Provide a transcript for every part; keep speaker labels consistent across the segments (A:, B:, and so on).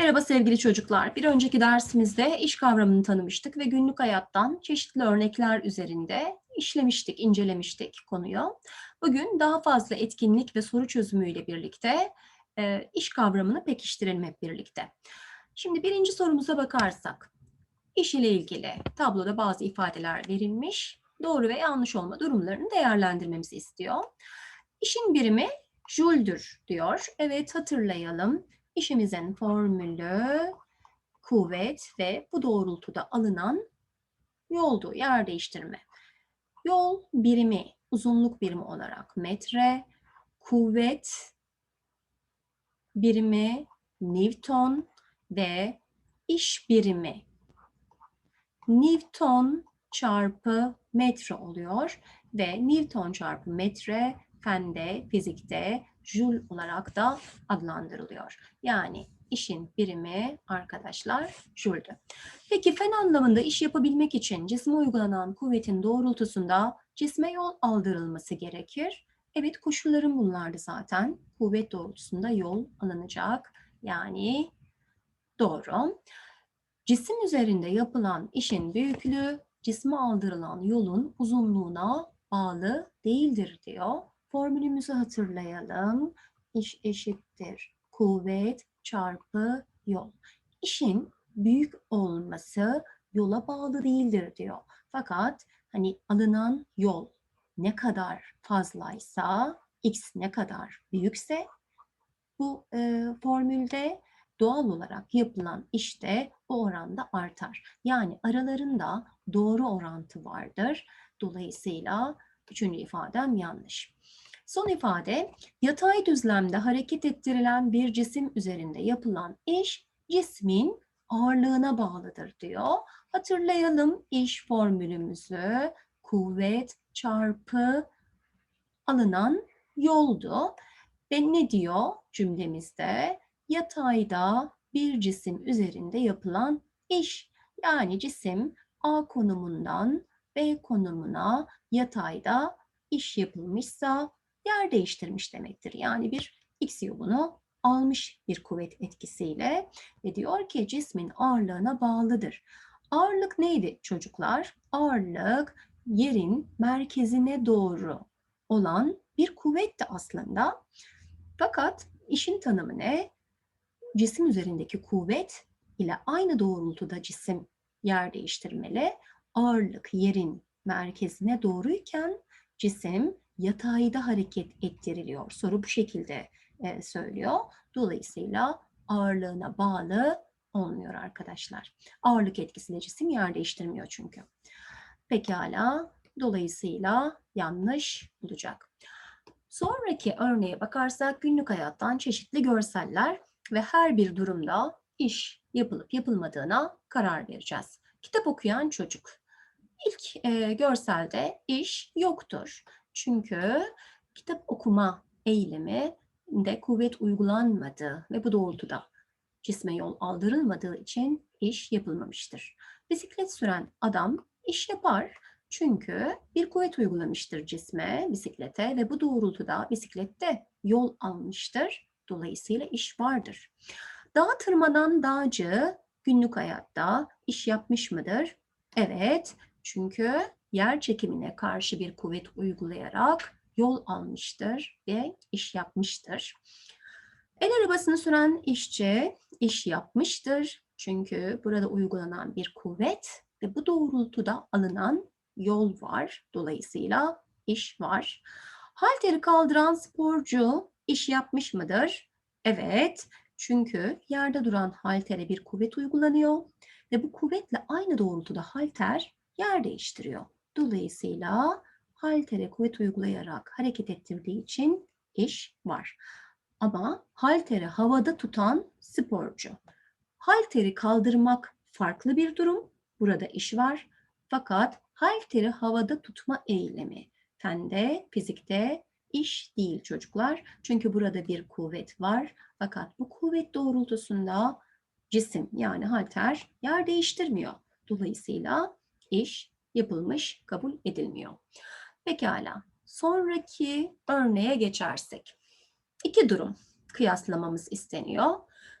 A: Merhaba sevgili çocuklar. Bir önceki dersimizde iş kavramını tanımıştık ve günlük hayattan çeşitli örnekler üzerinde işlemiştik, incelemiştik konuyu. Bugün daha fazla etkinlik ve soru çözümüyle birlikte e, iş kavramını pekiştirelim hep birlikte. Şimdi birinci sorumuza bakarsak, iş ile ilgili tabloda bazı ifadeler verilmiş, doğru ve yanlış olma durumlarını değerlendirmemizi istiyor. İşin birimi Joule'dür diyor. Evet hatırlayalım. İşimizin formülü kuvvet ve bu doğrultuda alınan yoldu, yer değiştirme. Yol birimi, uzunluk birimi olarak metre, kuvvet birimi Newton ve iş birimi Newton çarpı metre oluyor ve Newton çarpı metre fende, fizikte Joule olarak da adlandırılıyor. Yani işin birimi arkadaşlar Joule'dü. Peki fen anlamında iş yapabilmek için cisme uygulanan kuvvetin doğrultusunda cisme yol aldırılması gerekir. Evet koşullarım bunlardı zaten. Kuvvet doğrultusunda yol alınacak. Yani doğru. Cisim üzerinde yapılan işin büyüklüğü cisme aldırılan yolun uzunluğuna bağlı değildir diyor. Formülümüzü hatırlayalım. İş eşittir kuvvet çarpı yol. İşin büyük olması yola bağlı değildir diyor. Fakat hani alınan yol ne kadar fazlaysa, x ne kadar büyükse bu e, formülde doğal olarak yapılan işte o oranda artar. Yani aralarında doğru orantı vardır. Dolayısıyla üçüncü ifadem yanlış. Son ifade, yatay düzlemde hareket ettirilen bir cisim üzerinde yapılan iş, cismin ağırlığına bağlıdır diyor. Hatırlayalım iş formülümüzü. Kuvvet çarpı alınan yoldu. Ve ne diyor cümlemizde? Yatayda bir cisim üzerinde yapılan iş. Yani cisim A konumundan B konumuna yatayda iş yapılmışsa yer değiştirmiş demektir. Yani bir x yolunu almış bir kuvvet etkisiyle ve diyor ki cismin ağırlığına bağlıdır. Ağırlık neydi çocuklar? Ağırlık yerin merkezine doğru olan bir kuvvetti aslında. Fakat işin tanımı ne? Cisim üzerindeki kuvvet ile aynı doğrultuda cisim yer değiştirmeli. Ağırlık yerin merkezine doğruyken cisim yatayda hareket ettiriliyor. Soru bu şekilde e, söylüyor. Dolayısıyla ağırlığına bağlı olmuyor arkadaşlar. Ağırlık etkisiyle cisim yer değiştirmiyor çünkü. Pekala. Dolayısıyla yanlış olacak. Sonraki örneğe bakarsak günlük hayattan çeşitli görseller ve her bir durumda iş yapılıp yapılmadığına karar vereceğiz. Kitap okuyan çocuk. İlk e, görselde iş yoktur. Çünkü kitap okuma eylemi de kuvvet uygulanmadı ve bu doğrultuda cisme yol aldırılmadığı için iş yapılmamıştır. Bisiklet süren adam iş yapar çünkü bir kuvvet uygulamıştır cisme, bisiklete ve bu doğrultuda bisiklette yol almıştır. Dolayısıyla iş vardır. Dağa tırmanan dağcı günlük hayatta iş yapmış mıdır? Evet, çünkü yer çekimine karşı bir kuvvet uygulayarak yol almıştır ve iş yapmıştır. El arabasını süren işçi iş yapmıştır. Çünkü burada uygulanan bir kuvvet ve bu doğrultuda alınan yol var. Dolayısıyla iş var. Halteri kaldıran sporcu iş yapmış mıdır? Evet. Çünkü yerde duran haltere bir kuvvet uygulanıyor ve bu kuvvetle aynı doğrultuda halter yer değiştiriyor. Dolayısıyla haltere kuvvet uygulayarak hareket ettirdiği için iş var. Ama halteri havada tutan sporcu. Halteri kaldırmak farklı bir durum. Burada iş var. Fakat halteri havada tutma eylemi fende, fizikte iş değil çocuklar. Çünkü burada bir kuvvet var. Fakat bu kuvvet doğrultusunda cisim yani halter yer değiştirmiyor. Dolayısıyla iş yapılmış, kabul edilmiyor. Pekala. Sonraki örneğe geçersek. İki durum kıyaslamamız isteniyor.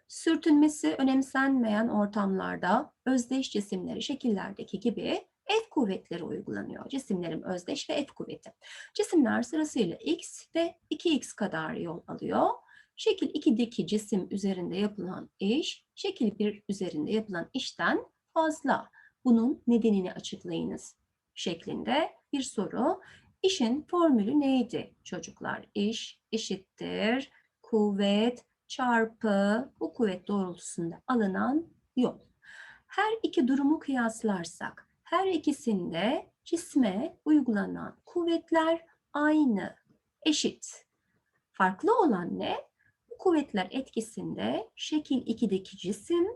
A: Sürtünmesi önemsenmeyen ortamlarda özdeş cisimleri şekillerdeki gibi F kuvvetleri uygulanıyor. Cisimlerin özdeş ve F kuvveti. Cisimler sırasıyla X ve 2X kadar yol alıyor. Şekil 2'deki cisim üzerinde yapılan iş, şekil 1 üzerinde yapılan işten fazla. Bunun nedenini açıklayınız şeklinde bir soru. İşin formülü neydi çocuklar? İş eşittir kuvvet çarpı bu kuvvet doğrultusunda alınan yol. Her iki durumu kıyaslarsak her ikisinde cisme uygulanan kuvvetler aynı, eşit. Farklı olan ne? Bu kuvvetler etkisinde şekil 2'deki cisim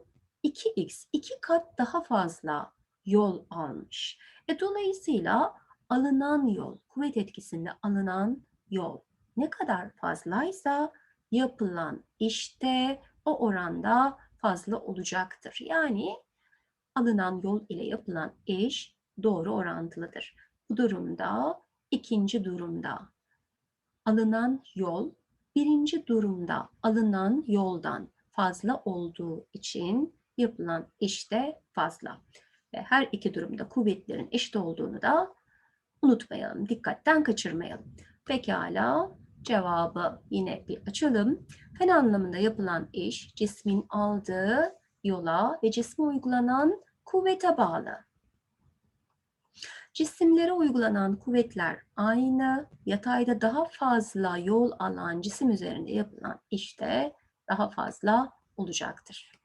A: 2x, 2 kat daha fazla yol almış. E, dolayısıyla alınan yol, kuvvet etkisinde alınan yol ne kadar fazlaysa yapılan işte o oranda fazla olacaktır. Yani alınan yol ile yapılan iş doğru orantılıdır. Bu durumda ikinci durumda alınan yol birinci durumda alınan yoldan fazla olduğu için yapılan işte fazla. Ve her iki durumda kuvvetlerin eşit olduğunu da unutmayalım, dikkatten kaçırmayalım. Pekala, cevabı yine bir açalım. Fen anlamında yapılan iş cismin aldığı yola ve cisme uygulanan kuvvete bağlı. Cisimlere uygulanan kuvvetler aynı, yatayda daha fazla yol alan cisim üzerinde yapılan işte daha fazla olacaktır.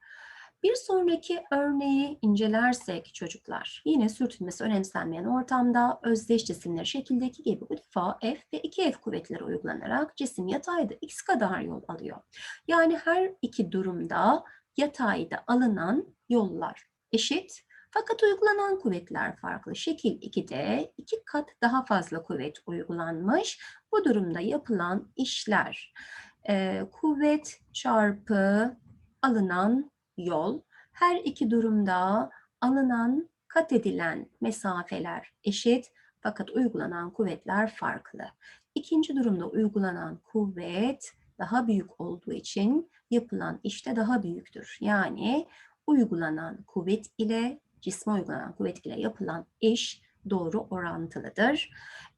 A: Bir sonraki örneği incelersek çocuklar, yine sürtünmesi önemsenmeyen ortamda özdeş cisimler şekildeki gibi bu defa F ve 2F kuvvetleri uygulanarak cisim yatayda x kadar yol alıyor. Yani her iki durumda yatayda alınan yollar eşit fakat uygulanan kuvvetler farklı. Şekil 2'de iki kat daha fazla kuvvet uygulanmış. Bu durumda yapılan işler e, kuvvet çarpı alınan yol. Her iki durumda alınan kat edilen mesafeler eşit fakat uygulanan kuvvetler farklı. İkinci durumda uygulanan kuvvet daha büyük olduğu için yapılan işte daha büyüktür. Yani uygulanan kuvvet ile cisme uygulanan kuvvet ile yapılan iş doğru orantılıdır.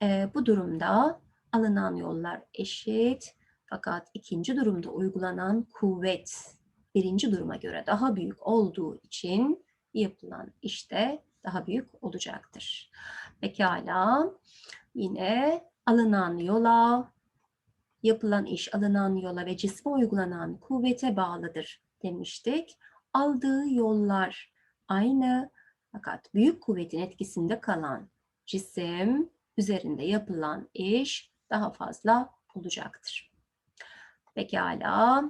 A: E, bu durumda alınan yollar eşit fakat ikinci durumda uygulanan kuvvet birinci duruma göre daha büyük olduğu için yapılan işte daha büyük olacaktır. Pekala yine alınan yola, yapılan iş alınan yola ve cisme uygulanan kuvvete bağlıdır demiştik. Aldığı yollar aynı fakat büyük kuvvetin etkisinde kalan cisim üzerinde yapılan iş daha fazla olacaktır. Pekala.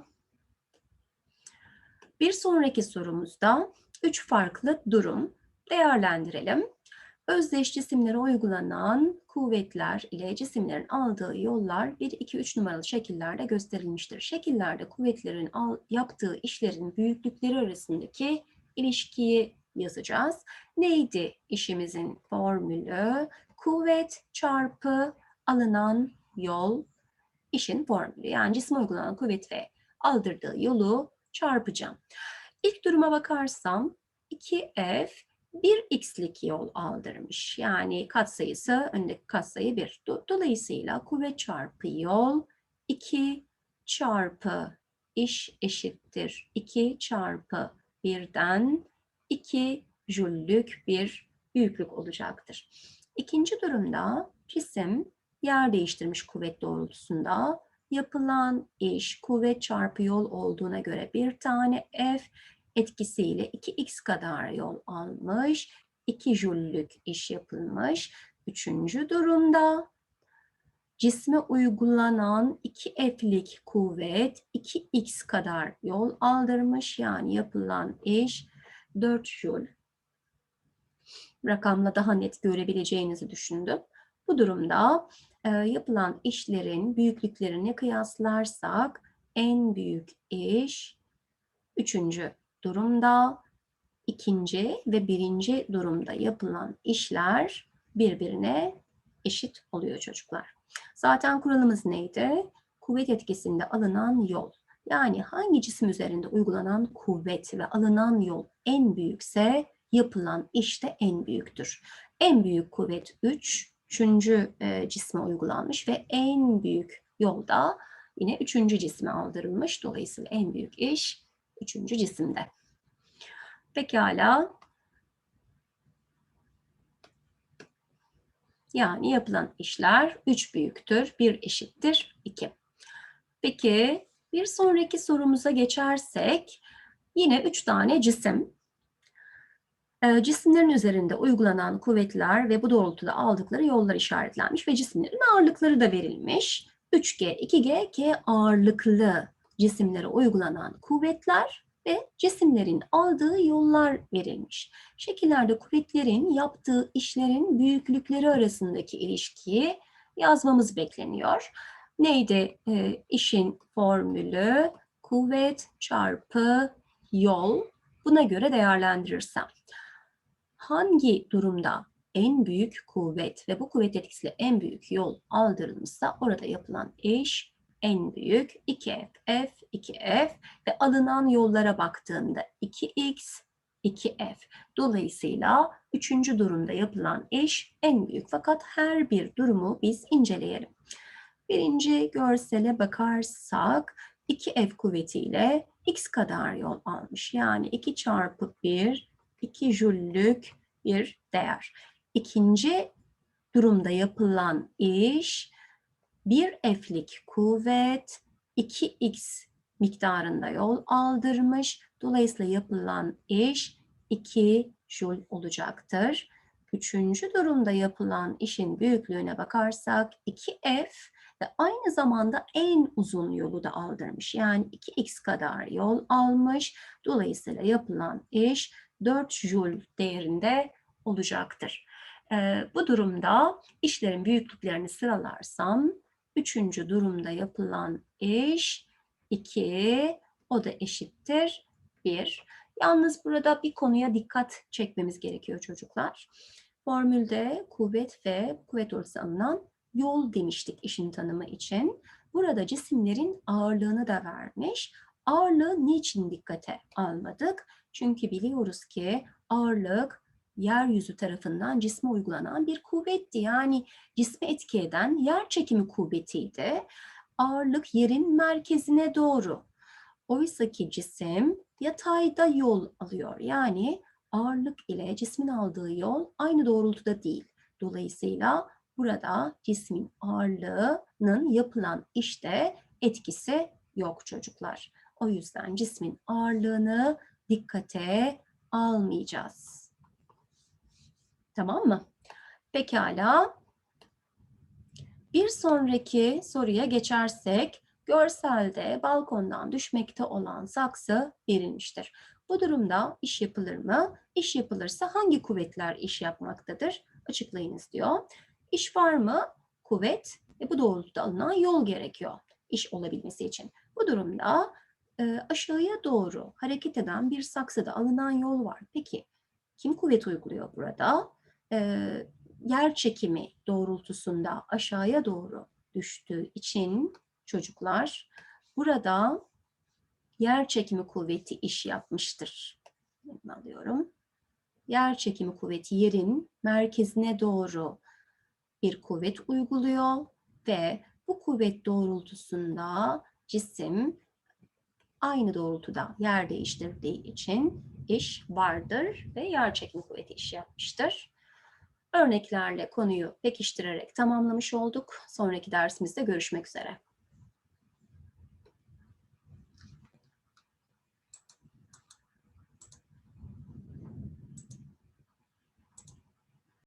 A: Bir sonraki sorumuzda üç farklı durum değerlendirelim. Özdeş cisimlere uygulanan kuvvetler ile cisimlerin aldığı yollar 1, 2, 3 numaralı şekillerde gösterilmiştir. Şekillerde kuvvetlerin al, yaptığı işlerin büyüklükleri arasındaki ilişkiyi yazacağız. Neydi işimizin formülü? Kuvvet çarpı alınan yol işin formülü. Yani cisme uygulanan kuvvet ve aldırdığı yolu çarpacağım. İlk duruma bakarsam 2F 1x'lik yol aldırmış. Yani katsayısı öndeki katsayı 1. Dolayısıyla kuvvet çarpı yol 2 çarpı iş eşittir. 2 çarpı 1'den 2 jüllük bir büyüklük olacaktır. İkinci durumda cisim yer değiştirmiş kuvvet doğrultusunda yapılan iş kuvvet çarpı yol olduğuna göre bir tane F etkisiyle 2x kadar yol almış, 2 jüllük iş yapılmış. Üçüncü durumda cisme uygulanan 2F'lik kuvvet 2x kadar yol aldırmış. Yani yapılan iş 4 jül rakamla daha net görebileceğinizi düşündüm. Bu durumda e, yapılan işlerin büyüklüklerini kıyaslarsak en büyük iş üçüncü durumda, ikinci ve birinci durumda yapılan işler birbirine eşit oluyor çocuklar. Zaten kuralımız neydi? Kuvvet etkisinde alınan yol. Yani hangi cisim üzerinde uygulanan kuvvet ve alınan yol en büyükse yapılan iş de en büyüktür. En büyük kuvvet 3, üçüncü e, cisme uygulanmış ve en büyük yolda yine üçüncü cisme aldırılmış. Dolayısıyla en büyük iş üçüncü cisimde. Pekala. Yani yapılan işler 3 büyüktür, 1 eşittir 2. Peki bir sonraki sorumuza geçersek yine 3 tane cisim. E, cisimlerin üzerinde uygulanan kuvvetler ve bu doğrultuda aldıkları yollar işaretlenmiş ve cisimlerin ağırlıkları da verilmiş. 3G, 2G, K ağırlıklı cisimlere uygulanan kuvvetler ve cisimlerin aldığı yollar verilmiş. Şekillerde kuvvetlerin yaptığı işlerin büyüklükleri arasındaki ilişkiyi yazmamız bekleniyor. Neydi e, işin formülü? Kuvvet çarpı yol. Buna göre değerlendirirsem. Hangi durumda en büyük kuvvet ve bu kuvvet etkisiyle en büyük yol aldırılmışsa orada yapılan iş en büyük 2F, F, 2F ve alınan yollara baktığında 2X, 2F. Dolayısıyla üçüncü durumda yapılan iş en büyük. Fakat her bir durumu biz inceleyelim. Birinci görsele bakarsak 2F kuvvetiyle X kadar yol almış. Yani 2 çarpı 1, 2 jüllük bir değer. İkinci durumda yapılan iş 1 F'lik kuvvet 2X miktarında yol aldırmış. Dolayısıyla yapılan iş 2 jül olacaktır. Üçüncü durumda yapılan işin büyüklüğüne bakarsak 2F ve aynı zamanda en uzun yolu da aldırmış. Yani 2x kadar yol almış. Dolayısıyla yapılan iş 4 joule değerinde olacaktır. Ee, bu durumda işlerin büyüklüklerini sıralarsam üçüncü durumda yapılan iş 2 o da eşittir 1. Yalnız burada bir konuya dikkat çekmemiz gerekiyor çocuklar. Formülde kuvvet ve kuvvet ortası alınan yol demiştik işin tanımı için. Burada cisimlerin ağırlığını da vermiş. Ağırlığı niçin dikkate almadık? Çünkü biliyoruz ki ağırlık yeryüzü tarafından cisme uygulanan bir kuvvetti. Yani cisme etki eden yer çekimi kuvvetiydi. Ağırlık yerin merkezine doğru. Oysa ki cisim yatayda yol alıyor. Yani ağırlık ile cismin aldığı yol aynı doğrultuda değil. Dolayısıyla burada cismin ağırlığının yapılan işte etkisi yok çocuklar. O yüzden cismin ağırlığını dikkate almayacağız. Tamam mı? Pekala. Bir sonraki soruya geçersek, görselde balkondan düşmekte olan saksı verilmiştir. Bu durumda iş yapılır mı? İş yapılırsa hangi kuvvetler iş yapmaktadır? Açıklayınız diyor. İş var mı? Kuvvet ve bu doğrultuda alınan yol gerekiyor iş olabilmesi için. Bu durumda e, aşağıya doğru hareket eden bir saksıda alınan yol var. Peki kim kuvvet uyguluyor burada? E, yer çekimi doğrultusunda aşağıya doğru düştüğü için çocuklar burada yer çekimi kuvveti iş yapmıştır. Alıyorum. Yer çekimi kuvveti yerin merkezine doğru bir kuvvet uyguluyor ve bu kuvvet doğrultusunda cisim aynı doğrultuda yer değiştirdiği için iş vardır ve yer çekimi kuvveti iş yapmıştır. Örneklerle konuyu pekiştirerek tamamlamış olduk. Sonraki dersimizde görüşmek üzere.